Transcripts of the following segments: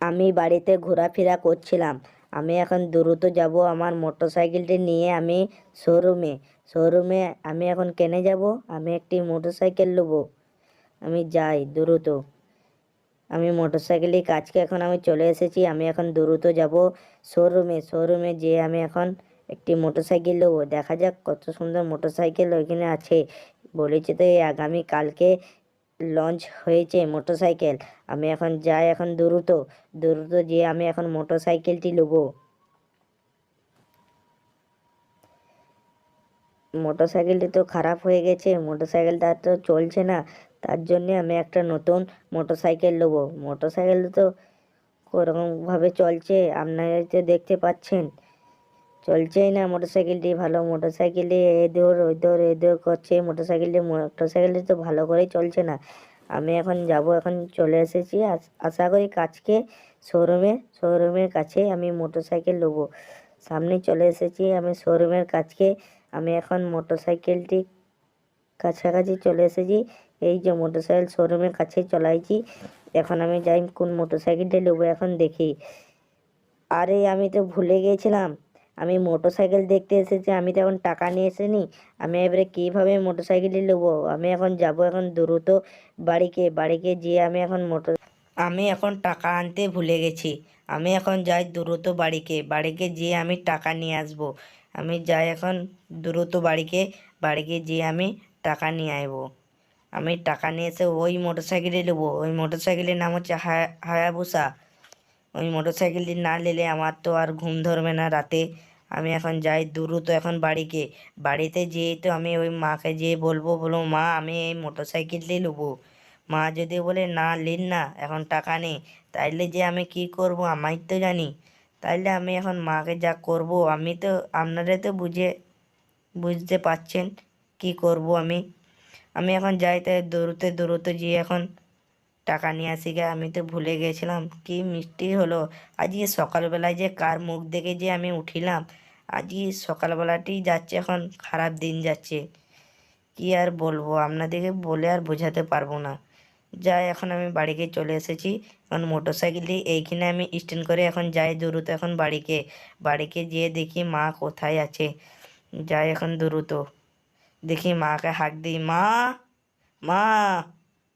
আমি বাড়িতে ঘোরাফেরা করছিলাম। আমি এখন দ্রুত যাব আমার মোটর সাইকেলটি নিয়ে আমি শোরুমে। শোরুমে আমি এখন কেনে যাব? আমি একটি মোটর সাইকেল নেব আমি যাই দ্রুত। আমি মোটরসাইকেলের কাজকে এখন আমি চলে এসেছি। আমি এখন দ্রুত যাব শোরুমে। শোরুমে যেয়ে আমি এখন একটি মোটর সাইকেল নেব দেখা যাক কত সুন্দর মোটর সাইকেল ওইখানে আছে। বলেছে তো এই আগামী কালকে লঞ্চ হয়েছে মোটরসাইকেল। আমি এখন যাই, এখন দ্রুত। দ্রুত যেয়ে আমি এখন মোটরসাইকেলটি নেব মোটরসাইকেলটি তো খারাপ হয়ে গেছে, মোটরসাইকেলটা তো চলছে না। তার জন্যে আমি একটা নতুন মোটরসাইকেল নেব মোটরসাইকেল তো কোরকমভাবে চলছে, আপনারা তো দেখতে পাচ্ছেন। চলছেই না মোটরসাইকেলটি, ভালো মোটরসাইকেলে এ দৌড় ওই দৌড় এ দৌড় করছে, মোটরসাইকেলটি মোটরসাইকেলটি তো ভালো করেই চলছে না। আমি এখন যাব, এখন চলে এসেছি। আশা করি কাজকে শোরুমে, শোরুমের কাছে আমি মোটরসাইকেল নেব। সামনে চলে এসেছি আমি শোরুমের কাছকে আমি এখন মোটরসাইকেলটি কাছাকাছি চলে এসেছি। এই যে মোটরসাইকেল শোরুমের কাছে চলে আইছি এখন আমি যাই কোন মোটরসাইকেলটা নেব এখন দেখি। আরে আমি তো ভুলে গিয়েছিলাম। আমি মোটরসাইকেল দেখতে এসেছি, আমি তো এখন টাকা নিয়ে এসেনি, আমি এবারে কীভাবে মোটরসাইকেলটি নেব? আমি এখন যাব এখন দ্রুত বাড়িকে বাড়িকে যেয়ে আমি এখন মোটর আমি এখন টাকা আনতে ভুলে গেছি, আমি এখন যাই দ্রুত বাড়িকে বাড়িকে যেয়ে আমি টাকা নিয়ে আসব, আমি যাই এখন দ্রুত বাড়িকে বাড়িকে যেয়ে আমি টাকা নিয়ে আসব আমি টাকা নিয়ে এসে ওই মোটর মোটরসাইকেলে নেব, ওই মোটরসাইকেলের নাম হচ্ছে হায়া, হায়াবুসা। ওই মোটরসাইকেলটি না নিলে আমার তো আর ঘুম ধরবে না রাতে। আমি এখন যাই দ্রুত এখন বাড়িকে। বাড়িতে যেয়ে তো আমি ওই মাকে যেয়ে বলব বলব মা, আমি এই মোটরসাইকেলটি নেব। মা যদি বলে, না লিন না, এখন টাকা নেই, তাইলে যে আমি কি করব আমি তো জানি। তাইলে আমি এখন মাকে যা করব, আমি তো, আপনারা তো বুঝে, বুঝতে পাচ্ছেন কি করব আমি। আমি এখন যাই, তাই দৌড়তে দৌড়তে যেয়ে এখন টাকা নিয়ে আসি গে, আমি তো ভুলে গেছিলাম। কি মিষ্টি হলো। আজকে সকালবেলায় যে কার মুখ দেখে যে আমি উঠিলাম আজকে সকালবেলাটি যাচ্ছে এখন খারাপ দিন যাচ্ছে। কি আর বলব, আপনাদেরকে বলে আর বোঝাতে পারব না। যাই, এখন আমি বাড়িকে চলে এসেছি। এখন মোটরসাইকেলটি এইখানে আমি স্ট্যান্ড করে এখন যাই দ্রুত এখন বাড়িকে। বাড়িকে যেয়ে দেখি মা কোথায় আছে। যাই এখন দ্রুত। দেখি মাকে হাঁক দিই, মা মা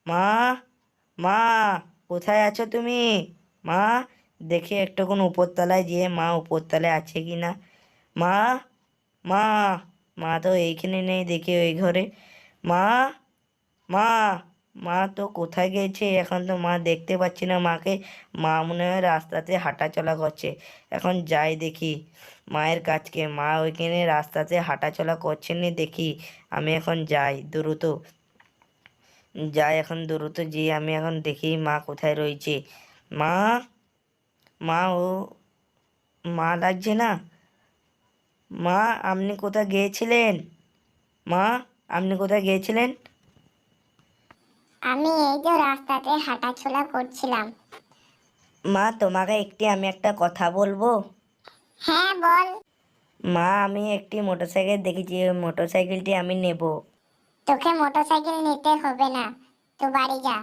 মা। মা, কোথায় আছো তুমি? মা, দেখি একটু কোন উপরতলায় যেয়ে মা উপরতলায় আছে কি না মা মা মা তো এইখানে নেই দেখি ওই ঘরে। মা মা মা তো কোথায় গেছে? এখন তো মা দেখতে পাচ্ছি না মাকে। মা মনে হয় রাস্তাতে হাঁটা চলা করছে। এখন যাই দেখি। মায়ের কাছকে মা ওইখানে রাস্তাতে হাঁটা চলা করছেন নি দেখি। আমি এখন যাই, দ্রুত। যাই এখন দ্রুত যে আমি এখন দেখি মা কোথায় রয়েছে। মা মা ও মা লাগছে না। মা আপনি কোথায় গিয়েছিলেন? মা আপনি কোথায় গিয়েছিলেন? আমি এই যে রাস্তাতে হাঁটাচলা করছিলাম। মা তোমাকে একটি আমি একটা কথা বলব? হ্যাঁ বল। মা আমি একটি মোটরসাইকেল দেখেছি। ওই মোটরসাইকেলটি আমি নেব। তোকে মোটরসাইকেল নিতে হবে না। তুই বাড়ি যা।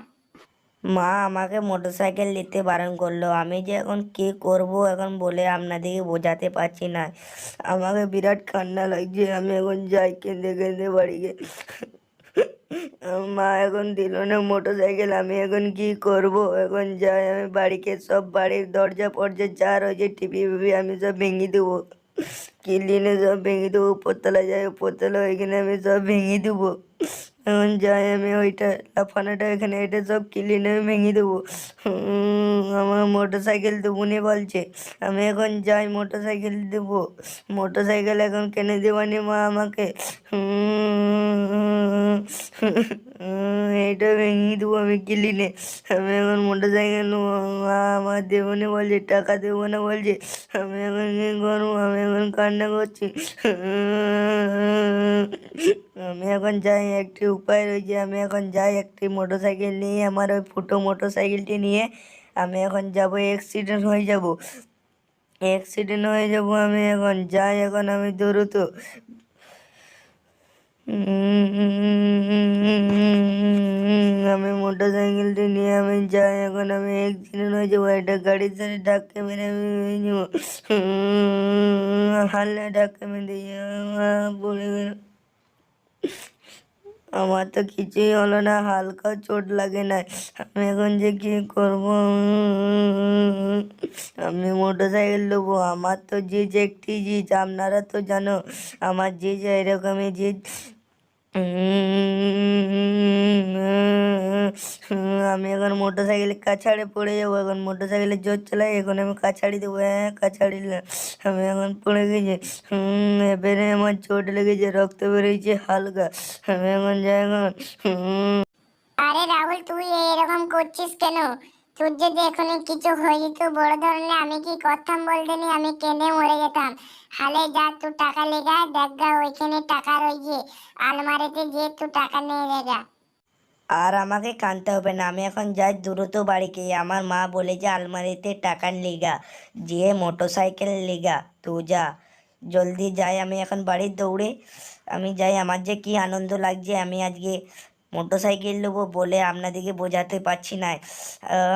মা আমাকে মোটরসাইকেল নিতে বারণ করল। আমি যে এখন কি করব এখন বলে আপনাদেরকে বোঝাতে পারছি না। আমাকে বিরাট কান্না লাগছে। আমি এখন যাই কেঁদে কেঁদে বাড়ি মা এখন দিল না মোটরসাইকেল। আমি এখন কি করব? এখন যাই। আমি বাড়িকে সব বাড়ির দরজা ফরজা যা রয়েছে টিভি আমি সব ভেঙে দেবো। কিলিনে সব ভেঙে দেবো উপরতলা যাই উপরতলা ওইখানে আমি সব ভেঙে দেবো। এখন যাই আমি ওইটা লাফানাটা এখানে এটা সব কিলিনে আমি ভেঙে দেবো। আমার মোটর সাইকেল দেবো বলছে। আমি এখন যাই মোটর সাইকেল দেবো। মোটর সাইকেল এখন কিনে দেবানি মা আমাকে? উম, এইটা ভেঙে দেবো আমি কিলিনে। আমি এখন মোটর সাইকেল নেব। আমার দেবো না বলছে, টাকা দেবো না বলছে। আমি এখন করব? আমি এখন কান্না করছি। আমি এখন যাই, একটি উপায় রয়েছে। আমি এখন যাই একটি মোটর সাইকেল নিয়ে, আমার ওই ফুটো মোটর সাইকেলটি নিয়ে। আমি এখন যাব অ্যাক্সিডেন্ট হয়ে যাব। অ্যাক্সিডেন্ট হয়ে যাব আমি এখন। যাই এখন আমি দ্রুত। আমি মোটর সাইকেলটি নিয়ে আমি যাই এখন আমি অ্যাক্সিডেন্ট হয়ে যাব একটা গাড়ির সাথে ধাক্কা মেরে আমি হয়ে যাব হাল্লা ধাক্কা মেরে পড়ে গেল আমার তো কিছুই হলো না, হালকা চোট লাগে না আমি এখন যে কি করব? আমি মোটর সাইকেল নেব আমার তো জিজ একটি জিজ আপনারা তো জানো, আমার জিজ এরকমই জিজ আমি এখন মোটর সাইকেলে কাছাড়ে পড়ে যাব, এখন মোটর সাইকেলে জোর চালাই এখন আমি কাছাড়ি দেবো হ্যাঁ কাছাড়ি আমি এখন পড়ে গেছি এবারে আমার চোট লেগেছে, রক্ত বেরোচ্ছে হালকা, আমি এখন যাই এখন আরে রাহুল, তুই এরকম করছিস কেন? যদি কিছু হয়ে যেত বড় ধরনের আমি কি বলতে নি আমি কেঁদে মরে যেতাম। হালে যা তুই টাকা দেখ গা ওইখানে টাকা রয়েছে। আলমারিতে তুই টাকা নিয়ে আর আমাকে কানতে হবে না, আমি এখন যাই দ্রুত বাড়িকে আমার মা বলে যে আলমারিতে টাকা লিগা, যে মোটর সাইকেল লিগা, তো যা। জলদি যাই, আমি এখন বাড়ির দৌড়ে, আমি যাই। আমার যে কি আনন্দ লাগছে, আমি আজকে মোটর সাইকেল নেব বলে আপনাদেরকে বোঝাতে পারছি না।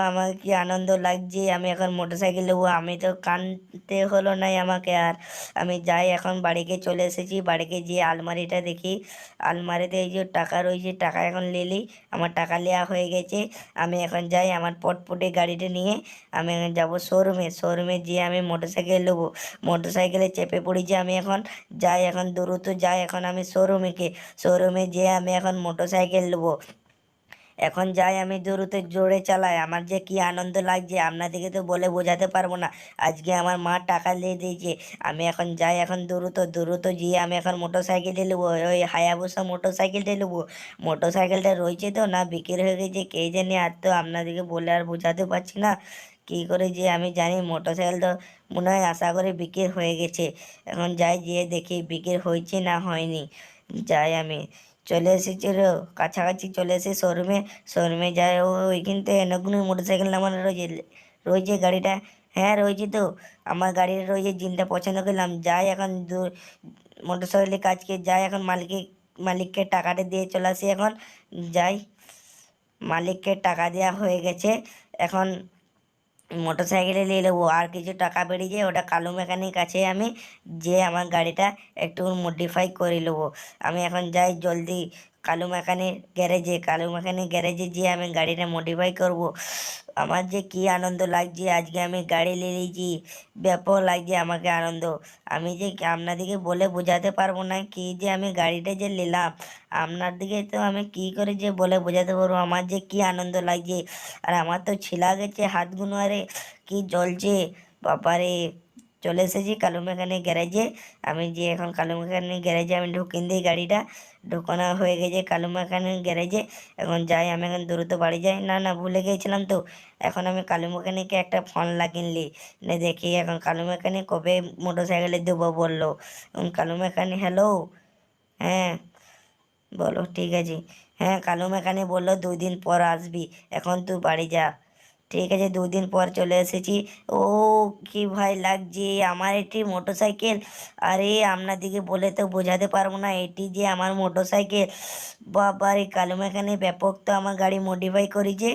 আমার কি আনন্দ লাগছে? আমি এখন মোটর সাইকেল নেব। আমি তো কানতে হলো নাই আমাকে আর। আমি যাই এখন বাড়িকে চলে এসেছি। বাড়িকে গিয়ে আলমারিটা দেখি। আলমারিতে এই যে টাকা রয়েছে, টাকা এখন নিলি আমার টাকা নেওয়া হয়ে গেছে। আমি এখন যাই আমার পটপটে গাড়িটা নিয়ে। আমি এখন যাব শোরুমে শোরুমে গিয়ে আমি মোটর সাইকেল নেব। মোটর সাইকেলে চেপে পড়েছি আমি এখন। যাই এখন দ্রুত যাই এখন আমি শোরুমেকে শোরুমে যেয়ে আমি এখন মোটর সাইকেল নেব এখন যাই আমি দ্রুত জোরে চালাই। আমার যে কি আনন্দ লাগছে, আপনাদেরকে তো বলে বোঝাতে পারব না। আজকে আমার মা টাকা দিয়ে দিয়েছে। আমি এখন যাই এখন দ্রুত। দ্রুত গিয়ে আমি এখন মোটর সাইকেলটা নেব ওই হায়াবুসা মোটর সাইকেলটা নেব মোটর সাইকেলটা রয়েছে তো না বিক্রি হয়ে গেছে, কে জানি? আর তো আপনাদেরকে বলে আর বোঝাতে পারছি না। কী করে যে আমি জানি মোটর সাইকেল তো মনে হয় আশা করে বিক্রি হয়ে গেছে। এখন যাই গিয়ে দেখি বিক্রি হয়েছে না হয়নি। যাই আমি চলে এসেছি রো কাছাকাছি চলে এসে শোরুমে শোরুমে যাই ও ওইখান থেকে মোটর সাইকেল নামানো রয়েছে রয়েছে গাড়িটা হ্যাঁ রয়েছে তো, আমার গাড়ির রয়েছে জিনটা পছন্দ করলাম, যাই এখন মোটর সাইকেলের কাজকে, যাই এখন মালিককে মালিককে টাকাটা দিয়ে চলে আসি এখন, যাই, মালিককে টাকা দেওয়া হয়ে গেছে, এখন মোটর সাইকেলে নিয়ে নেব। আর কিছু টাকা বেরিয়ে ওটা কালু মেকানিক আছে আমি, যে আমার গাড়িটা একটু মডিফাই করে নেব। আমি এখন যাই জলদি কালু মেকানিক গ্যারেজে, কালু মেকানিক গ্যারেজে গিয়ে আমি গাড়িটা মডিফাই করব। আমার যে কি আনন্দ লাগছে, আজকে আমি গাড়ি নিয়ে নিয়েছি। ব্যাপক লাগছে আমাকে আনন্দ। আমি যে আপনাদেরকে বলে বোঝাতে পারব না, কি যে আমি গাড়িটা যে নিলাম, আপনার দিকে তো আমি কি করে যে বলে বোঝাতে পারব? আমার যে কি আনন্দ লাগছে, আর আমার তো ছিলা গেছে হাতগুলো আরে কি জ্বলছে বাবারে চলে এসেছি কালু মেকানিক গ্যারেজে। আমি যে এখন কালু মেকানিক গ্যারেজে আমি ঢুকিয়ে দিই গাড়িটা। ঢোকানো হয়ে গেছে কালু মেকানিক গ্যারেজে। এখন যাই, আমি এখন দ্রুত বাড়ি যাই। না না, ভুলে গিয়েছিলাম তো। এখন আমি কালু মেকানিককে একটা ফোন লাগিয়ে নে দেখি এখন কালু মেকানিক কবে মোটর সাইকেলে দেবো বলল। এখন কালু মেকানিক হ্যালো? হ্যাঁ। বলো, ঠিক আছে। হ্যাঁ কালু মেকানিক বলল, দুই দিন পর আসবি। এখন তুই বাড়ি যা। ঠিক আছে, দুদিন পর চলে এসেছি। ও, কি ভাই লাগছে, আমার এটি মোটর সাইকেল আরে, আপনাদিকে বলে তো বোঝাতে পারব না, এটি যে আমার মোটর সাইকেল এই কালু মেকানিক, ব্যাপক তো আমার গাড়ি মডিফাই করেছে।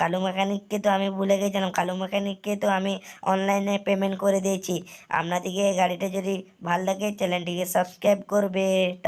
কালু মেকানিককে তো আমি ভুলে গেছিলাম, কালু মেকানিককে তো আমি অনলাইনে পেমেন্ট করে দিয়েছি। আপনাদিকে গাড়িটা যদি ভালো লাগে চ্যানেলটিকে সাবস্ক্রাইব করবে।